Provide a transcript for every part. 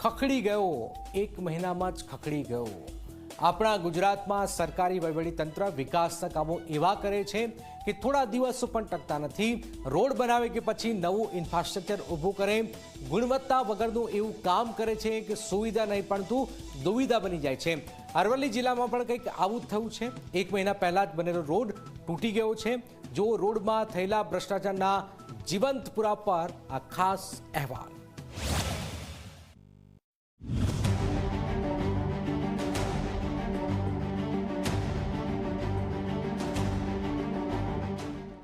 ખખડી ગયો. એક મહિનામાં જ ખખડી ગયો. આપણા ગુજરાતમાં સરકારી વહીવટીતંત્ર વિકાસના કામો એવા કરે છે કે થોડા દિવસો પણ ટકતા નથી. રોડ બનાવે કે પછી નવું ઇન્ફ્રાસ્ટ્રક્ચર ઊભું કરે. ગુણવત્તા વગરનું એવું કામ કરે છે કે સુવિધા નહીં, પરંતુ દુવિધા બની જાય છે. અરવલ્લી જિલ્લામાં પણ કંઈક આવું થયું છે. એક મહિના પહેલાં જ બનેલો રોડ તૂટી ગયો છે. જો રોડમાં થયેલા ભ્રષ્ટાચારના જીવંત પુરા પર આ ખાસ અહેવાલ.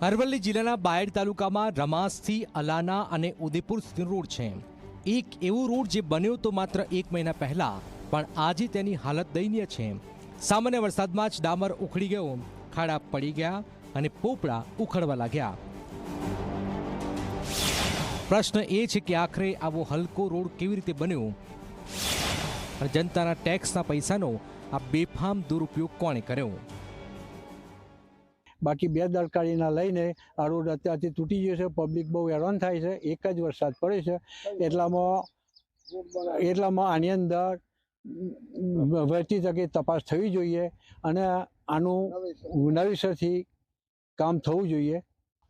અરવલ્લી જિલ્લાના બાયડ તાલુકામાં રમાસથી અલાના અને ઉદયપુર સુધીનો રોડ છે. એક એવો રોડ જે બન્યો તો માત્ર એક મહિના પહેલા, પણ આજે તેની હાલત દયનીય છે. સામાન્ય વરસાદમાં જ ડામર ઉખડી ગયો, ખાડા પડી ગયા અને પોપડા ઉખડવા લાગ્યા. પ્રશ્ન એ છે કે આખરે આવો હલકો રોડ કેવી રીતે બન્યો? જનતાના ટેક્સના પૈસાનો આ બેફામ દુરુપયોગ કોણે કર્યો? બાકી બે દરકારીના લઈને આ રોડ અત્યારથી તૂટી ગયો પબ્લિક બહુ હેરાન થાય છે. એક જ વરસાદ પડે છે. એટલામાં એટલામાં આની અંદર વહેતી તકે તપાસ થવી જોઈએ અને આનું નવેસરથી કામ થવું જોઈએ.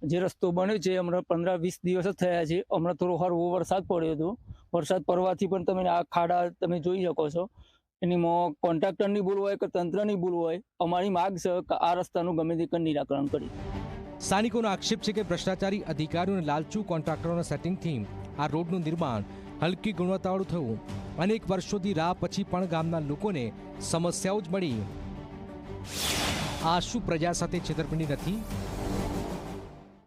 જે રસ્તો બન્યો છે, હમણાં પંદર વીસ દિવસ જ થયા છે. હમણાં થોડો હળવો વરસાદ પડ્યો હતો. વરસાદ પડવાથી પણ તમે આ ખાડા તમે જોઈ શકો છો. એનીમાં કોન્ટ્રાક્ટરની ભૂલ હોય કે તંત્રની ભૂલ હોય અમારી માગ છે કે આ રસ્તાનું ગમે તે નિરાકરણ કરી સ્થાનિકોનો આક્ષેપ છે કે ભ્રષ્ટાચારી અધિકારીઓ અને લાલચુ કોન્ટ્રાક્ટરોના સેટિંગથી આ રોડનું નિર્માણ હલકી ગુણવત્તાવાળું થયું અનેક વર્ષોથી રાહ પછી પણ ગામના લોકોને સમસ્યાઓ જ મળી. આ શું પ્રજા સાથે છેતરપિંડી નથી?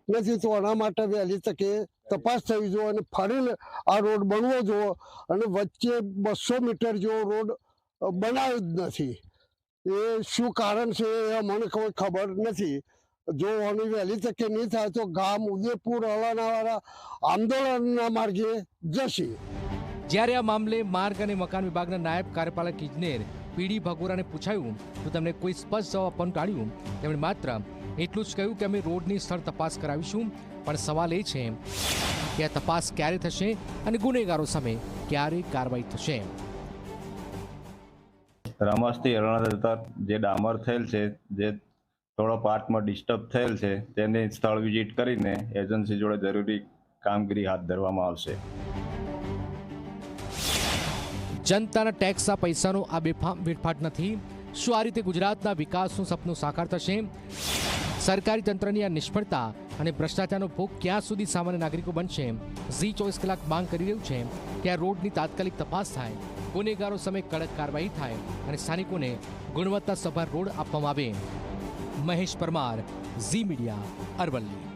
નથી તો આના માટે વહેલી તકે તપાસ થવી જોઈએ અને ફરીને આ રોડ બનવો જોઈએ. અને વચ્ચે બસો મીટર જેવો રોડ બનાવ્યો જ નથી. એ શું કારણ છે એ મને કોઈ ખબર નથી. જો આની વહેલી તકે નહીં થાય તો ગામ ઉદયપુર હલાનાવાળા આંદોલનના માર્ગે જશે. જ્યારે આ મામલે માર્ગ અને મકાન વિભાગના નાયબ કાર્યપાલક ઇજનેર પીડી ભગોરાને પૂછાયું, તો તેમણે કોઈ સ્પષ્ટ જવાબ પણ ટાળ્યું તેમણે માત્ર એટલું જ કહ્યું કે અમે રોડની સ્થળ તપાસ કરાવીશું, પણ સવાલ એ છે કે આ તપાસ ક્યારે થશે અને ગુનેગારો સામે ક્યારે કાર્યવાહી થશે? રમસથી હરણા જતા જે ડામર થયેલ છે, જે થોડો પાર્ટમાં ડિસ્ટર્બ થયેલ છે, તેને સ્થળ વિઝિટ કરીને એજન્સી જોડે જરૂરી કામગીરી હાથ ધરવામાં આવશે. જનતાના ટેક્સના પૈસાનો આ બેફામ વેઠફાટ નથી. શું આ રીતે ગુજરાતના વિકાસનું સપનું સાકાર થશે? સરકારી તંત્રની આ નિષ્ફળતા અને ભ્રષ્ટાચારનો ભોગ ક્યાં સુધી સામાન્ય નાગરિકો બનશે? ઝી ચોવીસ કલાક માંગ કરી રહ્યું છે. આ રોડની તાત્કાલિક તપાસ થાય? ગુનેગારો સામે કડક કાર્યવાહી થાય અને સ્થાનિકોને ગુણવત્તાસભર રોડ આપવામાં આવે. Mahesh Parmar, Zee Media, Aravalli.